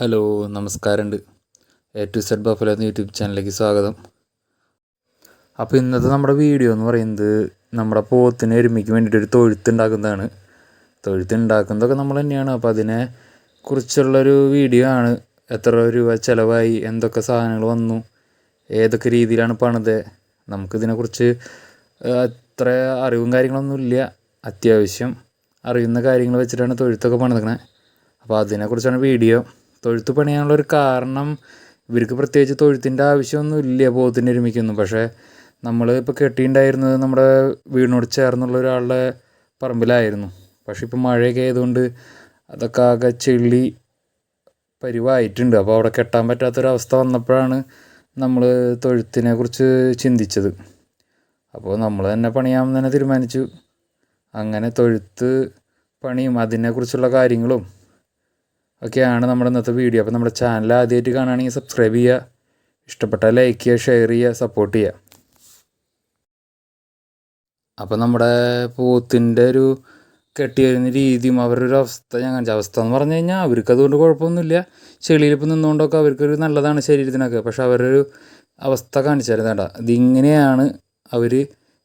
Hello നമസ്കാരമുണ്ട്. A to Z ബഫല എന്ന YouTube ചാനലിലേക്ക് സ്വാഗതം. അപ്പോൾ ഇന്നത്തെ നമ്മുടെ വീഡിയോ എന്ന് പറയുന്നത് നമ്മുടെ പോത്തിനെ എരുമയ്ക്ക് വേണ്ടിയിട്ട് ഒരു തൊഴുത്തുണ്ടാക്കുന്നതാണ്. തൊഴുത്തുണ്ടാക്കുന്നതൊക്കെ നമ്മൾ തന്നെയാണ്. അപ്പോൾ അതിനെ കുറിച്ചുള്ളൊരു വീഡിയോ ആണ്. എത്ര രൂപ ചിലവായി? എന്തൊക്കെ സാധനങ്ങൾ വന്നു? ഏതൊക്കെ രീതിയിലാണ് പണിത്? നമുക്കിതിനെക്കുറിച്ച് അത്ര അറിവും കാര്യങ്ങളൊന്നും ഇല്ല. അത്യാവശ്യം അറിയുന്ന കാര്യങ്ങൾ വെച്ചിട്ടാണ് തൊഴുത്തൊക്കെ പണിതക്കണേ. അപ്പോൾ അതിനെക്കുറിച്ചാണ് വീഡിയോ. തൊഴുത്ത് പണിയാനുള്ളൊരു കാരണം ഇവർക്ക് പ്രത്യേകിച്ച് തൊഴുത്തിന്റെ ആവശ്യമൊന്നും ഇല്ല പോത്തിന്റെ എരുമിക്കൊന്നും പക്ഷേ നമ്മൾ ഇപ്പോൾ കെട്ടിയിട്ടുണ്ടായിരുന്നത് നമ്മുടെ വീടിനോട് ചേർന്നുള്ള ഒരാളുടെ പറമ്പിലായിരുന്നു. പക്ഷേ ഇപ്പോൾ മഴയൊക്കെ ആയതുകൊണ്ട് അതൊക്കെ ആകെ ചെളി പരിവായിട്ടുണ്ട്. അപ്പോൾ അവിടെ കെട്ടാൻ പറ്റാത്തൊരവസ്ഥ വന്നപ്പോഴാണ് നമ്മൾ തൊഴുത്തിനെ കുറിച്ച് ചിന്തിച്ചത്. അപ്പോൾ നമ്മൾ തന്നെ പണിയാമെന്ന് തന്നെ തീരുമാനിച്ചു. അങ്ങനെ തൊഴുത്ത് പണിയും അതിനെക്കുറിച്ചുള്ള കാര്യങ്ങളും ഒക്കെയാണ് നമ്മുടെ ഇന്നത്തെ വീഡിയോ അപ്പോൾ നമ്മുടെ ചാനൽ ആദ്യമായിട്ട് കാണുകയാണെങ്കിൽ സബ്സ്ക്രൈബ് ചെയ്യുക ഇഷ്ടപ്പെട്ടാൽ ലൈക്ക് ചെയ്യുക ഷെയർ ചെയ്യുക സപ്പോർട്ട് ചെയ്യുക. അപ്പോൾ നമ്മുടെ പോത്തിന്റെ ഒരു കെട്ടി വരുന്ന രീതിയും അവരുടെ ഒരു അവസ്ഥ ഞാൻ കാണിച്ച അവസ്ഥ എന്ന് പറഞ്ഞു കഴിഞ്ഞാൽ അവർക്ക് അതുകൊണ്ട് കുഴപ്പമൊന്നുമില്ല. ചെളിയിൽ ഇപ്പോൾ നിന്നുകൊണ്ടൊക്കെ അവർക്കൊരു നല്ലതാണ് ശരീരത്തിനൊക്കെ. പക്ഷെ അവരൊരു അവസ്ഥ കാണിച്ചു തരാം വേണ്ട ഇതിങ്ങനെയാണ് അവർ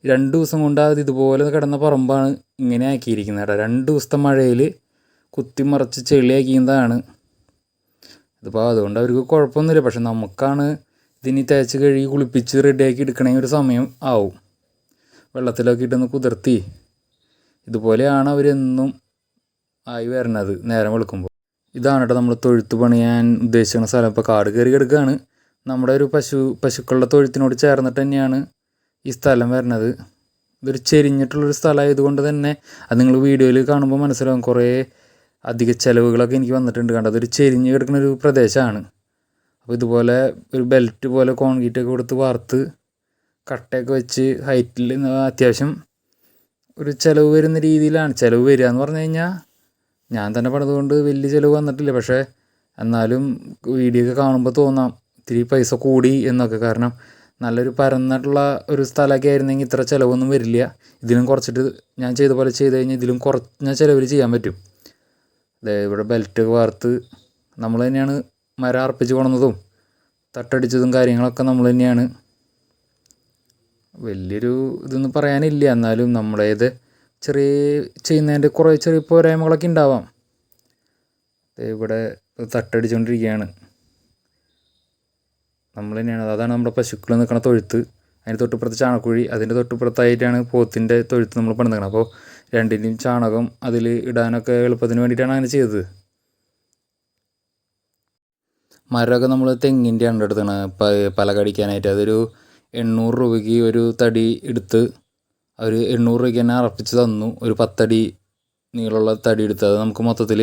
രണ്ട് ദിവസം കൊണ്ട് അത് ഇതുപോലെ കിടന്ന പറമ്പാണ് ഇങ്ങനെ ആക്കിയിരിക്കുന്നത് കേട്ടോ. രണ്ട് ദിവസത്തെ മഴയിൽ കുത്തിമറിച്ച് ചെളിയാക്കിയതാണ്. ഇതിപ്പോൾ അതുകൊണ്ട് അവർക്ക് കുഴപ്പമൊന്നുമില്ല. പക്ഷെ നമുക്കാണ് ഇതിനി തേച്ച് കഴുകി കുളിപ്പിച്ച് റെഡിയാക്കി എടുക്കണമെങ്കിൽ ഒരു സമയം ആവും. വെള്ളത്തിലൊക്കെ ഇട്ടൊന്ന് കുതിർത്തി. ഇതുപോലെയാണ് അവരെന്നും ആയി വരണത് നേരം വെളുക്കുമ്പോൾ ഇതാണ് കേട്ടോ നമ്മൾ തൊഴുത്ത് പണിയാൻ ഉദ്ദേശിക്കുന്ന സ്ഥലം. ഇപ്പോൾ കാട് കയറി കിടക്കുകയാണ് നമ്മുടെ ഒരു പശു പശുക്കളുടെ തൊഴുത്തിനോട് ചേർന്നിട്ട് തന്നെയാണ് ഈ സ്ഥലം വരുന്നത് ഇതൊരു ചെരിഞ്ഞിട്ടുള്ളൊരു സ്ഥലമായതുകൊണ്ട് തന്നെ അത് നിങ്ങൾ വീഡിയോയിൽ കാണുമ്പോൾ മനസ്സിലാവും. കുറേ അധിക ചിലവുകളൊക്കെ എനിക്ക് വന്നിട്ടുണ്ട്. കണ്ടത് അതൊരു ചെരിഞ്ഞ് കിടക്കുന്ന ഒരു പ്രദേശമാണ്. അപ്പോൾ ഇതുപോലെ ഒരു ബെൽറ്റ് പോലെ കോൺക്രീറ്റ് ഒക്കെ കൊടുത്ത് വാർത്ത് കട്ടയൊക്കെ വെച്ച് ഹൈറ്റിൽ അത്യാവശ്യം ഒരു ചിലവ് വരുന്ന രീതിയിലാണ്. ചിലവ് വരിക എന്ന് പറഞ്ഞു കഴിഞ്ഞാൽ ഞാൻ തന്നെ പണിതുകൊണ്ട് വലിയ ചിലവ് വന്നിട്ടില്ല. പക്ഷേ എന്നാലും വീഡിയോ ഒക്കെ കാണുമ്പോൾ തോന്നാം ഇത്തിരി പൈസ കൂടി എന്നൊക്കെ. കാരണം നല്ലൊരു പരന്നിട്ടുള്ള ഒരു സ്ഥലമൊക്കെ ആയിരുന്നെങ്കിൽ ഇത്ര ചിലവൊന്നും വരില്ല. ഇതിലും കുറച്ചിട്ട് ഞാൻ ചെയ്ത പോലെ ചെയ്ത് കഴിഞ്ഞാൽ ഇതിലും കുറഞ്ഞ ചിലവിൽ ചെയ്യാൻ പറ്റും. ഇവിടെ ബെൽറ്റ് വാർത്ത് നമ്മൾ തന്നെയാണ് മരം അർപ്പിച്ച് കൊണ്ടുവന്നതും തട്ടടിച്ചതും കാര്യങ്ങളൊക്കെ നമ്മൾ തന്നെയാണ്. വലിയൊരു ഇതൊന്നും പറയാനില്ല. എന്നാലും നമ്മളേത് ചെറിയ ചെയ്യുന്നതിന്റെ കുറേ ചെറിയ പോരായ്മകളൊക്കെ ഉണ്ടാവാം. ഇവിടെ തട്ടടിച്ചുകൊണ്ടിരിക്കുകയാണ് നമ്മൾ തന്നെയാണ്. അതാണ് നമ്മുടെ പശുക്കൾ നിൽക്കുന്ന തൊഴുത്ത്. അതിന്റെ തൊട്ടുപുറത്ത് ചാണകക്കുഴി അതിന്റെ തൊട്ടുപുറത്തായിട്ടാണ് പോത്തിന്റെ തൊഴുത്ത് നമ്മൾ പണിതക്കണം അപ്പോൾ രണ്ടിന്റെയും ചാണകം അതിൽ ഇടാനൊക്കെ എളുപ്പത്തിന് വേണ്ടിയിട്ടാണ് അങ്ങനെ ചെയ്തത്. മരമൊക്കെ നമ്മൾ തെങ്ങിന്റെയാണ് എടുത്തത് പല കടിക്കാനായിട്ട്. അതൊരു എണ്ണൂറ് രൂപയ്ക്ക് ഒരു തടി എടുത്ത് അവർ എണ്ണൂറ് രൂപയ്ക്ക് തന്നെ അറപ്പിച്ച് തന്നു. ഒരു പത്തടി നീളമുള്ള തടി എടുത്ത്. അത് നമുക്ക് മൊത്തത്തിൽ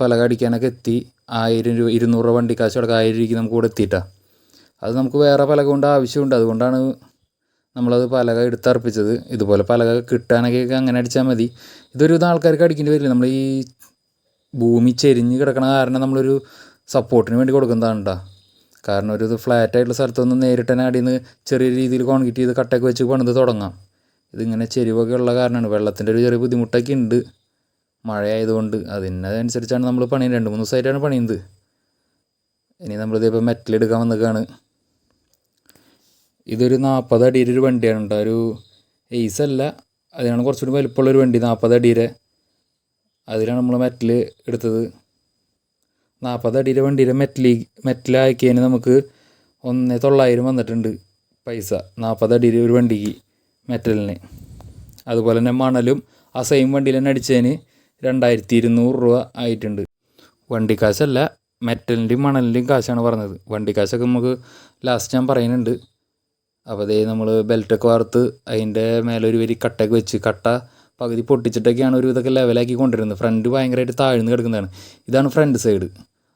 പല കടിക്കാനൊക്കെ എത്തി. ആയിരം രൂപ ഇരുന്നൂറ് രൂപ വണ്ടിക്കാശ് അടക്കം ആയിരം രൂപയ്ക്ക് നമുക്ക് ഇവിടെ എത്തിയിട്ടാണ് അത് നമുക്ക് വേറെ പലക കൊണ്ട് ആവശ്യമുണ്ട്. അതുകൊണ്ടാണ് നമ്മളത് പലക എടുത്തർപ്പിച്ചത്. ഇതുപോലെ പലക കിട്ടാനൊക്കെ അങ്ങനെ അടിച്ചാൽ മതി. ഇതൊരു ഇത് ആൾക്കാർക്ക് അടിക്കേണ്ടി വരില്ല. നമ്മൾ ഈ ഭൂമി ചെരിഞ്ഞ് കിടക്കണ കാരണം നമ്മളൊരു സപ്പോർട്ടിന് വേണ്ടി കൊടുക്കുന്നതാണ് കേട്ടോ കാരണം ഒരു ഇത് ഫ്ലാറ്റ് ആയിട്ടുള്ള സ്ഥലത്തൊന്നും നേരിട്ട് തന്നെ അടിയിൽ നിന്ന് ചെറിയ രീതിയിൽ കോൺക്രീറ്റ് ചെയ്ത് കട്ടയൊക്കെ വെച്ച് പണിത് തുടങ്ങാം. ഇതിങ്ങനെ ചെരിവൊക്കെ ഉള്ള കാരണമാണ് വെള്ളത്തിന്റെ ഒരു ചെറിയ ബുദ്ധിമുട്ടൊക്കെ ഉണ്ട് മഴയായതുകൊണ്ട് അതിനനുസരിച്ചാണ് നമ്മൾ പണിയുന്നത് രണ്ട് മൂന്ന് ദിവസമായിട്ടാണ് പണിയുന്നത്. ഇനി നമ്മളിതിപ്പോൾ മെറ്റൽ എടുക്കാൻ വന്നേക്കാണ്. ഇതൊരു നാൽപ്പത് അടിയുടെ ഒരു വണ്ടിയാണ് കേട്ടോ ഒരു എയ്സ് അല്ല. അതിനാണ് കുറച്ചുകൂടി വലിപ്പമുള്ളൊരു വണ്ടി നാൽപ്പത് അടിയുടെ അതിലാണ് നമ്മൾ മെറ്റൽ എടുത്തത്. നാൽപ്പത് അടിയുടെ വണ്ടിയുടെ മെറ്റലി മെറ്റലാക്കിയതിന് നമുക്ക് ഒന്ന് തൊള്ളായിരം വന്നിട്ടുണ്ട് പൈസ നാൽപ്പത് അടിയുടെ ഒരു വണ്ടിക്ക് മെറ്റലിന് അതുപോലെ തന്നെ മണലും ആ സെയിം വണ്ടിയിൽ തന്നെ അടിച്ചതിന് രണ്ടായിരത്തി ഇരുന്നൂറ് രൂപ ആയിട്ടുണ്ട്. വണ്ടി കാശല്ല മെറ്റലിന്റെയും മണലിന്റെയും കാശാണ് പറഞ്ഞത്. വണ്ടിക്കാശൊക്കെ നമുക്ക് ലാസ്റ്റ് ഞാൻ പറയുന്നുണ്ട്. അപ്പോൾ അതേ നമ്മൾ ബെൽറ്റൊക്കെ വാർത്ത് അതിന്റെ മേലെ ഒരു വരി കട്ടയൊക്കെ വെച്ച് കട്ട പകുതി പൊട്ടിച്ചിട്ടൊക്കെയാണ് ഒരു ഇതൊക്കെ ലെവലാക്കി കൊണ്ടുവരുന്നത്. ഫ്രണ്ട് ഭയങ്കരമായിട്ട് താഴ്ന്ന് കിടക്കുന്നതാണ്. ഇതാണ് ഫ്രണ്ട് സൈഡ്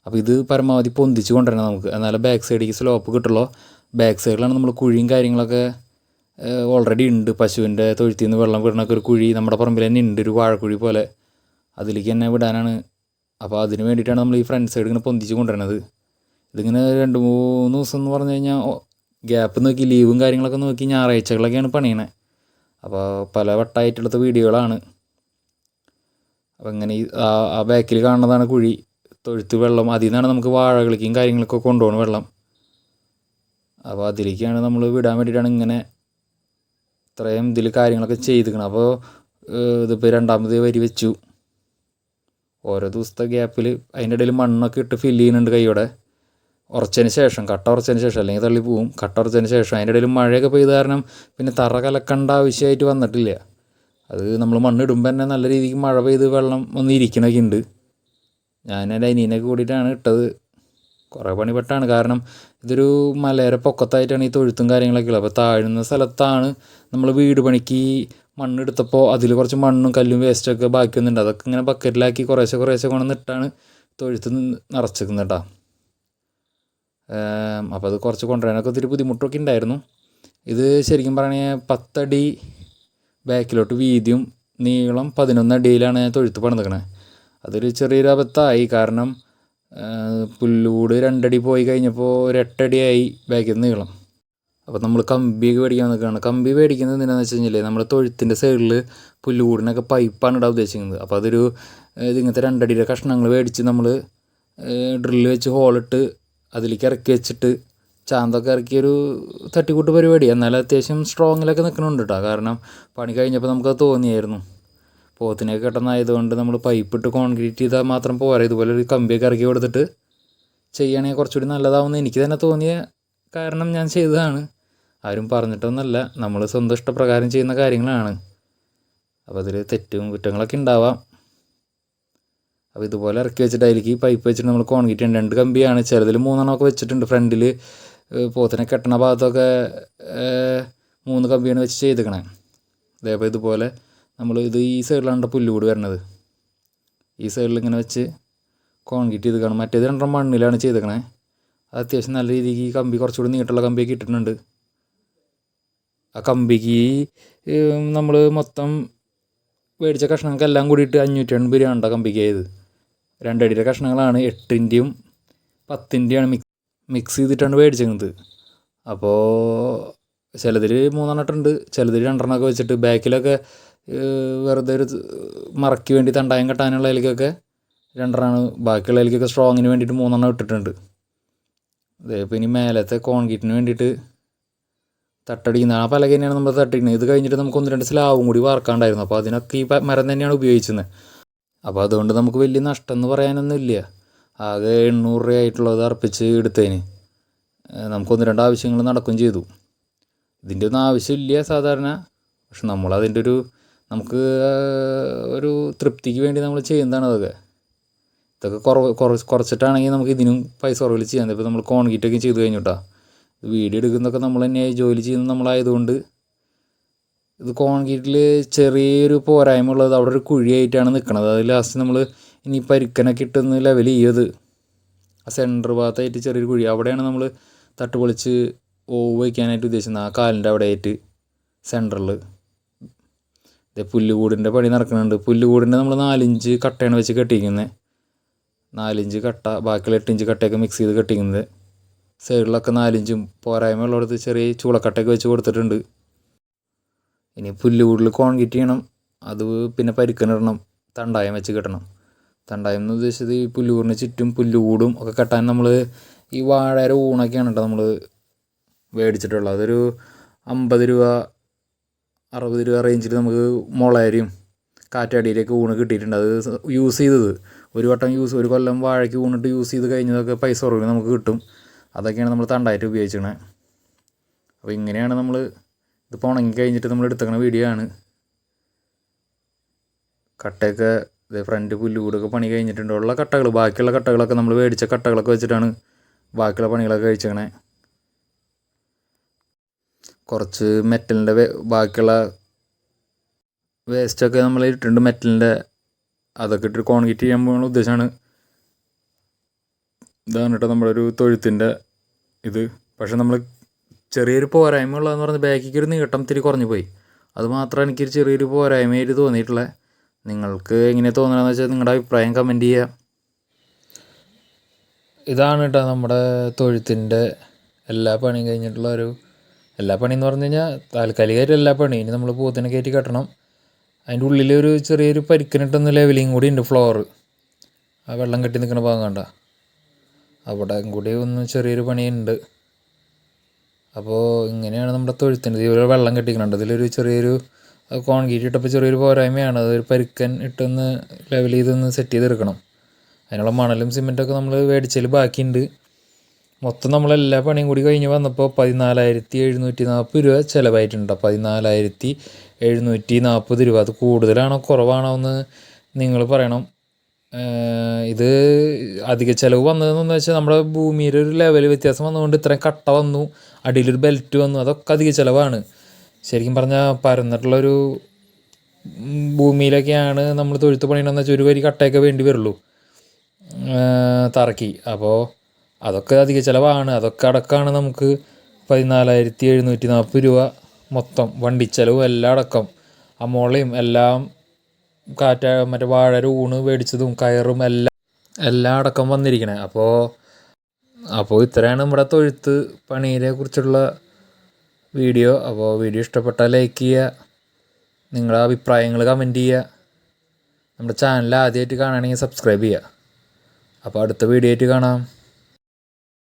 അപ്പോൾ ഇത് പരമാവധി പൊന്തിച്ച് കൊണ്ടുവരണം നമുക്ക്. എന്നാലേ ബാക്ക് സൈഡിലേക്ക് സ്ലോപ്പ് കിട്ടുള്ളൂ. ബാക്ക് സൈഡിലാണ് നമ്മൾ കുഴിയും കാര്യങ്ങളൊക്കെ ഓൾറെഡി ഉണ്ട്. പശുവിന്റെ തൊഴുത്തിൽ നിന്ന് വെള്ളം വിടണൊക്കെ ഒരു കുഴി നമ്മുടെ പറമ്പിൽ തന്നെ ഉണ്ട്. ഒരു വാഴക്കുഴി പോലെ. അതിലേക്ക് തന്നെ വിടാനാണ്. അപ്പോൾ അതിന് വേണ്ടിയിട്ടാണ് നമ്മൾ ഈ ഫ്രണ്ട് സൈഡ് ഇങ്ങനെ പൊന്തിച്ച് കൊണ്ടുവരണത് ഇതിങ്ങനെ രണ്ട് മൂന്ന് ദിവസം എന്ന് പറഞ്ഞു കഴിഞ്ഞാൽ ഗ്യാപ്പ് നോക്കി ലീവും കാര്യങ്ങളൊക്കെ നോക്കി ഞായറാഴ്ചകളൊക്കെയാണ് പണിയണേ. അപ്പോൾ പല വട്ടമായിട്ടെടുത്ത വീഡിയോകളാണ്. അപ്പോൾ ഇങ്ങനെ ആ ബാക്കിൽ കാണുന്നതാണ് കുഴി. തൊഴുത്ത് വെള്ളം അതിൽ നിന്നാണ് നമുക്ക് വാഴകൾക്കും കാര്യങ്ങളൊക്കെ കൊണ്ടുപോകണം വെള്ളം. അപ്പോൾ അതിലേക്കാണ് നമ്മൾ വിടാൻ വേണ്ടിയിട്ടാണ് ഇങ്ങനെ ഇത്രയും ഇതിൽ കാര്യങ്ങളൊക്കെ ചെയ്തിരിക്കണം. അപ്പോൾ ഇതിപ്പോൾ രണ്ടാമത് വരി വെച്ചു. ഓരോ ദിവസത്തെ ഗ്യാപ്പിൽ അതിന്റെ ഇടയിൽ മണ്ണൊക്കെ ഇട്ട് ഫില്ല് ചെയ്യുന്നുണ്ട് കൈയോടെ. ഉറച്ചതിന് ശേഷം കട്ട ഉറച്ചതിന് ശേഷം അല്ലെങ്കിൽ തള്ളി പോവും. കട്ട ഉറച്ചതിന് ശേഷം അതിന്റെ ഇടയിൽ മഴയൊക്കെ പെയ്ത കാരണം പിന്നെ തറ കലക്കേണ്ട ആവശ്യമായിട്ട് വന്നിട്ടില്ല. അത് നമ്മൾ മണ്ണിടുമ്പോൾ തന്നെ നല്ല രീതിക്ക് മഴ പെയ്ത് വെള്ളം ഒന്ന് ഇരിക്കണമൊക്കെ ഉണ്ട്. ഞാൻ എന്റെ അനിയനൊക്കെ കൂടിയിട്ടാണ് ഇട്ടത്. കുറേ പണിപ്പെട്ടാണ്. കാരണം ഇതൊരു മലയുടെ പൊക്കത്തായിട്ടാണ് ഈ തൊഴുത്തും കാര്യങ്ങളൊക്കെ ഉള്ളത്. അപ്പോൾ താഴ്ന്ന സ്ഥലത്താണ് നമ്മൾ വീട് പണിക്ക് മണ്ണെടുത്തപ്പോൾ അതിൽ കുറച്ച് മണ്ണും കല്ലും വേസ്റ്റൊക്കെ ബാക്കി വന്നിട്ടുണ്ട് അതൊക്കെ ഇങ്ങനെ ബക്കറ്റിലാക്കി കുറേശ്ശെ കുറേശ്ശെ കൊണ്ടുവന്നിട്ടാണ് തൊഴുത്ത് നിറച്ചിരിക്കുന്നത് കേട്ടോ. അപ്പോൾ അത് കുറച്ച് കൊണ്ടുവരാനൊക്കെ ഒത്തിരി ബുദ്ധിമുട്ടൊക്കെ ഉണ്ടായിരുന്നു ഇത് ശരിക്കും പറഞ്ഞാൽ പത്തടി ബാക്കിലോട്ട് വീതിയും നീളം പതിനൊന്നടിയിലാണ് തൊഴുത്ത് പണിതിക്കണത് അതൊരു ചെറിയൊരു അബദ്ധമായി. കാരണം പുല്ലൂട് രണ്ടടി പോയി കഴിഞ്ഞപ്പോൾ ഒരെട്ടടിയായി ബാക്കിൽ നീളം. അപ്പോൾ നമ്മൾ കമ്പിയൊക്കെ മേടിക്കാൻ നിൽക്കുകയാണ് കമ്പി മേടിക്കുന്നത് എന്തിനാണെന്ന് വെച്ച് കഴിഞ്ഞാൽ നമ്മൾ തൊഴുത്തിന്റെ സൈഡിൽ പുല്ലുകൂടിനൊക്കെ പൈപ്പാണ് ഇടാൻ ഉദ്ദേശിക്കുന്നത്. അപ്പോൾ അതൊരു ഇത് ഇങ്ങനത്തെ രണ്ടടിയുടെ കഷ്ണങ്ങൾ മേടിച്ച് നമ്മൾ ഡ്രില്ല് വെച്ച് ഹോളിട്ട് അതിലേക്ക് ഇറക്കി വെച്ചിട്ട് ചാന്തൊക്കെ ഇറക്കിയൊരു തട്ടിക്കൂട്ട് പരിപാടി. എന്നാലും അത്യാവശ്യം സ്ട്രോങ്ങിലൊക്കെ നിൽക്കണുണ്ട് കേട്ടോ കാരണം പണി കഴിഞ്ഞപ്പോൾ നമുക്കത് തോന്നിയായിരുന്നു. പോത്തിനെ കെട്ടുന്നതായതുകൊണ്ട് നമ്മൾ പൈപ്പിട്ട് കോൺക്രീറ്റ് ചെയ്താൽ മാത്രം പോരാ. ഇതുപോലെ ഒരു കമ്പിയൊക്കെ ഇറക്കി കൊടുത്തിട്ട് ചെയ്യുകയാണെങ്കിൽ കുറച്ചുകൂടി നല്ലതാവുമെന്ന് എനിക്ക് തന്നെ തോന്നിയ കാരണം ഞാൻ ചെയ്തതാണ്. ആരും പറഞ്ഞിട്ടൊന്നുമല്ല നമ്മൾ സ്വന്തം ഇഷ്ടപ്രകാരം ചെയ്യുന്ന കാര്യങ്ങളാണ്. അപ്പോൾ അതിൽ തെറ്റും കുറ്റങ്ങളൊക്കെ ഉണ്ടാവാം. അപ്പോൾ ഇതുപോലെ ഇറക്കി വെച്ചിട്ട് അതിലേക്ക് പൈപ്പ് വെച്ചിട്ട് നമ്മൾ കോൺക്രീറ്റ് ഉണ്ട് രണ്ട് കമ്പിയാണ്. ചിലതിൽ മൂന്നെണ്ണമൊക്കെ വെച്ചിട്ടുണ്ട് ഫ്രണ്ടിൽ പോത്തിനെ കെട്ടണ ഭാഗത്തൊക്കെ മൂന്ന് കമ്പിയാണ് വെച്ച് ചെയ്തേക്കണേ. അതേപോലെ ഇതുപോലെ നമ്മൾ ഇത് ഈ സൈഡിലാണ് പുല്ലുകൂട് വരണത്. ഈ സൈഡിൽ ഇങ്ങനെ വെച്ച് കോൺക്രീറ്റ് ചെയ്ത് കാണും മറ്റേത് രണ്ടെണ്ണം മണ്ണിലാണ് ചെയ്തേക്കണേ. അത് അത്യാവശ്യം നല്ല രീതിക്ക് ഈ കമ്പി കുറച്ചുകൂടി നീട്ടുള്ള കമ്പിയൊക്കെ ഇട്ടിട്ടുണ്ട്. ആ കമ്പിക്ക് നമ്മൾ മൊത്തം മേടിച്ച കഷ്ണങ്ങൾക്ക് എല്ലാം കൂടിയിട്ട് അഞ്ഞൂറ്റി എൺപത് രൂപ കമ്പിക്ക് ആയത്. രണ്ടടിയുടെ കഷ്ണങ്ങളാണ് എട്ടിന്റെയും പത്തിന്റെയാണ് മിക്സ് മിക്സ് ചെയ്തിട്ടാണ് മേടിച്ചത് അപ്പോൾ ചിലതിൽ മൂന്നെണ്ണം ഇട്ടുണ്ട് ചിലതിൽ രണ്ടെണ്ണമൊക്കെ വെച്ചിട്ട് ബാക്കിലൊക്കെ വെറുതെ ഒരു മറയ്ക്ക് വേണ്ടി തണ്ടായം കെട്ടാനുള്ള അതിലേക്കൊക്കെ രണ്ടെണ്ണമാണ് ബാക്കിയുള്ള അതിലേക്കൊക്കെ സ്ട്രോങ്ങിന് വേണ്ടിയിട്ട് മൂന്നെണ്ണം ഇട്ടിട്ടുണ്ട്. അതേ പിന്നെ ഇനി മേലത്തെ കോൺക്രീറ്റിന് വേണ്ടിയിട്ട് തട്ടടിക്കുന്ന ആ പലക തന്നെയാണ് നമ്മൾ തട്ടിക്കുന്നത്. ഇത് കഴിഞ്ഞിട്ട് നമുക്ക് ഒന്ന് രണ്ട് സ്ലാവും കൂടി വാർക്കാണ്ടായിരുന്നു അപ്പോൾ അതിനൊക്കെ ഈ മരം തന്നെയാണ് ഉപയോഗിച്ചത് അപ്പോൾ അതുകൊണ്ട് നമുക്ക് വലിയ നഷ്ടം എന്ന് പറയാനൊന്നുമില്ല. ആകെ എണ്ണൂറ് രൂപ ആയിട്ടുള്ളത് അർപ്പിച്ച് എടുത്തതിന്. നമുക്കൊന്ന് രണ്ട് ആവശ്യങ്ങൾ നടക്കുകയും ചെയ്തു. ഇതിന്റെ ഒന്നും ആവശ്യമില്ല സാധാരണ. പക്ഷെ നമ്മളതിന്റെ ഒരു നമുക്ക് ഒരു തൃപ്തിക്ക് വേണ്ടി നമ്മൾ ചെയ്യുന്നതാണ് അതൊക്കെ. ഇതൊക്കെ കുറവ് കുറച്ച് കുറച്ചിട്ടാണെങ്കിൽ നമുക്ക് ഇതിനും പൈസ കുറവിൽ ചെയ്യാൻ ഇപ്പോൾ നമ്മൾ കോൺക്രീറ്റൊക്കെ ചെയ്ത് കഴിഞ്ഞു കേട്ടോ വീഡിയോ എടുക്കുന്നതൊക്കെ നമ്മൾ തന്നെ ജോലി ചെയ്യുന്ന നമ്മളായതുകൊണ്ട് ഇത് കോൺക്രീറ്റിൽ ചെറിയൊരു പോരായ്മ ഉള്ളത് അവിടെ ഒരു കുഴിയായിട്ടാണ് നിൽക്കുന്നത് അത് ലാസ്റ്റ് നമ്മൾ ഇനി പരിക്കനൊക്കെ ഇട്ടൊന്ന് ലെവൽ ചെയ്യത് ആ സെന്റർ ഭാഗത്തായിട്ട് ചെറിയൊരു കുഴി. അവിടെയാണ് നമ്മൾ തട്ട് പൊളിച്ച് ഓവ് വയ്ക്കാനായിട്ട് ഉദ്ദേശിക്കുന്നത് ആ കാലിന്റെ അവിടെ ആയിട്ട് സെന്ററിൽ ഇതേ പുല്ലുകൂടിന്റെ പണി നടക്കുന്നുണ്ട്. പുല്ലുകൂടിന്റെ നമ്മൾ നാലിഞ്ച് കട്ടയാണ് വെച്ച് കെട്ടിക്കുന്നത് നാലിഞ്ച് കട്ട ബാക്കിയുള്ള എട്ടിഞ്ച് കട്ടയൊക്കെ മിക്സ് ചെയ്ത് കെട്ടിക്കുന്നത് സൈഡിലൊക്കെ നാലിഞ്ചും പോരായ്മ ഉള്ളിടത്ത് ചെറിയ ചൂളക്കട്ടയൊക്കെ വെച്ച് കൊടുത്തിട്ടുണ്ട്. ഇനി പുല്ലുകൂടിൽ കോൺക്രീറ്റ് ചെയ്യണം. അത് പിന്നെ പരിക്കനിടണം. തണ്ടായം വെച്ച് കെട്ടണം. തണ്ടായം എന്ന് ഉദ്ദേശിച്ചത് ഈ പുല്ലുകൂടിന് ചുറ്റും പുല്ലുകൂടും ഒക്കെ കെട്ടാൻ നമ്മൾ ഈ വാഴയുടെ ഊണൊക്കെയാണ് കേട്ടോ നമ്മൾ മേടിച്ചിട്ടുള്ളത്. അതൊരു അമ്പത് രൂപ അറുപത് രൂപ റേഞ്ചിൽ നമുക്ക് മുളയരിയും കാറ്റാടിയിലേക്ക് ഊണ് കിട്ടിയിട്ടുണ്ട്. അത് യൂസ് ചെയ്തത്. ഒരു വട്ടം യൂസ് ഒരു കൊല്ലം വാഴയ്ക്ക് ഊണിട്ട് യൂസ് ചെയ്ത് കഴിഞ്ഞതൊക്കെ പൈസ കുറവ് നമുക്ക് കിട്ടും. അതൊക്കെയാണ് നമ്മൾ തണ്ടായിട്ട് ഉപയോഗിച്ചിരുന്നത് അപ്പോൾ ഇങ്ങനെയാണ് നമ്മൾ ഇതിപ്പോൾ ഉണങ്ങി കഴിഞ്ഞിട്ട് നമ്മൾ എടുത്തേക്കണ വീഡിയോ ആണ്. കട്ടയൊക്കെ ഇത് ഫ്രണ്ട് പുല്ലുകൂടൊക്കെ പണി കഴിഞ്ഞിട്ടുണ്ട്. ഉള്ള കട്ടകൾ ബാക്കിയുള്ള കട്ടകളൊക്കെ നമ്മൾ മേടിച്ച കട്ടകളൊക്കെ വെച്ചിട്ടാണ് ബാക്കിയുള്ള പണികളൊക്കെ കഴിച്ചേക്കണേ. കുറച്ച് മെറ്റലിന്റെ ബാക്കിയുള്ള വേസ്റ്റൊക്കെ നമ്മൾ ഇട്ടിട്ടുണ്ട്. മെറ്റലിന്റെ അതൊക്കെ ഇട്ട് കോൺക്രീറ്റ് ചെയ്യാൻ പോകുന്ന ഉദ്ദേശമാണ് ഇതാണ് കേട്ടോ നമ്മളൊരു തൊഴുത്തിന്റെ ഇത്. പക്ഷെ നമ്മൾ ചെറിയൊരു പോരായ്മ ഉള്ളതെന്ന് പറഞ്ഞാൽ ബാക്കിക്ക് ഒരു നീട്ടം ഇത്തിരി കുറഞ്ഞു പോയി. അത് മാത്രമാണ് എനിക്കൊരു ചെറിയൊരു പോരായ്മയായിട്ട് തോന്നിയിട്ടുള്ളത് നിങ്ങൾക്ക് എങ്ങനെയാണ് തോന്നണമെന്ന് വെച്ചാൽ നിങ്ങളുടെ അഭിപ്രായം കമന്റ് ചെയ്യുക ഇതാണ് കേട്ടോ നമ്മുടെ തൊഴുത്തിന്റെ എല്ലാ പണിയും കഴിഞ്ഞിട്ടുള്ള ഒരു എല്ലാ പണിയെന്ന് പറഞ്ഞു കഴിഞ്ഞാൽ താൽക്കാലികമായിട്ട് എല്ലാ പണിയും. ഇനി നമ്മൾ പൂത്തിനെ കയറ്റി കെട്ടണം. അതിന്റെ ഉള്ളിലൊരു ചെറിയൊരു പരിക്കനിട്ടൊന്ന് ലെവലിങ് കൂടി ഉണ്ട് ഫ്ലോർ ആ വെള്ളം കെട്ടി നിൽക്കുന്ന ഭാഗം കണ്ട. അവിടെ കൂടി ഒന്ന് ചെറിയൊരു പണിയുണ്ട്. അപ്പോൾ ഇങ്ങനെയാണ് നമ്മുടെ തൊഴുത്തിന്റെ ഇതുപോലെ വെള്ളം കെട്ടിക്കുന്നുണ്ട് ഇതിലൊരു ചെറിയൊരു കോൺക്രീറ്റ് ഇട്ടപ്പോൾ ചെറിയൊരു പോരായ്മയാണ്. അതൊരു പരുക്കൻ ഇട്ടൊന്ന് ലെവൽ ചെയ്തൊന്ന് സെറ്റ് ചെയ്തെടുക്കണം. അതിനുള്ള മണലും സിമെന്റൊക്കെ നമ്മൾ മേടിച്ചതിൽ ബാക്കിയുണ്ട്. മൊത്തം നമ്മളെല്ലാ പണിയും കൂടി കഴിഞ്ഞ് വന്നപ്പോൾ പതിനാലായിരത്തി എഴുന്നൂറ്റി നാൽപ്പത് രൂപ ചിലവായിട്ടുണ്ട്. പതിനാലായിരത്തി എഴുന്നൂറ്റി നാൽപ്പത് രൂപ. അത് കൂടുതലാണോ കുറവാണോ എന്ന് നിങ്ങൾ പറയണം. ഇത് അധിക ചിലവ് വന്നതെന്ന് വെച്ചാൽ നമ്മുടെ ഭൂമിയുടെ ഒരു ലെവൽ വ്യത്യാസം വന്നതുകൊണ്ട് ഇത്രയും കട്ട വന്നു. അടിയിലൊരു ബെൽറ്റ് വന്നു. അതൊക്കെ അധിക ചിലവാണ്. ശരിക്കും പറഞ്ഞാൽ പരന്നിട്ടുള്ളൊരു ഭൂമിയിലൊക്കെയാണ് നമ്മൾ തൊഴുത്ത് പണിയണമെന്ന് വെച്ചാൽ ഒരു വരി കട്ടയൊക്കെ വേണ്ടി വരുള്ളൂ. തറക്കി. അപ്പോൾ അതൊക്കെ അധിക ചിലവാണ്. അതൊക്കെ അടക്കമാണ് നമുക്ക് പതിനാലായിരത്തി എഴുന്നൂറ്റി നാൽപ്പത് രൂപ മൊത്തം വണ്ടിച്ചെലവും എല്ലാം അടക്കം. ആ മുളയും എല്ലാം കാറ്റ മറ്റേ വാഴ ഊണ് മേടിച്ചതും കയറും എല്ലാം എല്ലാം അടക്കം വന്നിരിക്കണേ. അപ്പോൾ അപ്പോൾ ഇത്രയാണ് നമ്മുടെ തൊഴുത്ത് പണിയെ കുറിച്ചുള്ള വീഡിയോ. അപ്പോൾ വീഡിയോ ഇഷ്ടപ്പെട്ടാൽ ലൈക്ക് ചെയ്യുക. നിങ്ങളുടെ അഭിപ്രായങ്ങൾ കമന്റ് ചെയ്യുക. നമ്മുടെ ചാനൽ ആദ്യമായിട്ട് കാണുകയാണെങ്കിൽ സബ്സ്ക്രൈബ് ചെയ്യുക. അപ്പോൾ അടുത്ത വീഡിയോ ആയിട്ട് കാണാം.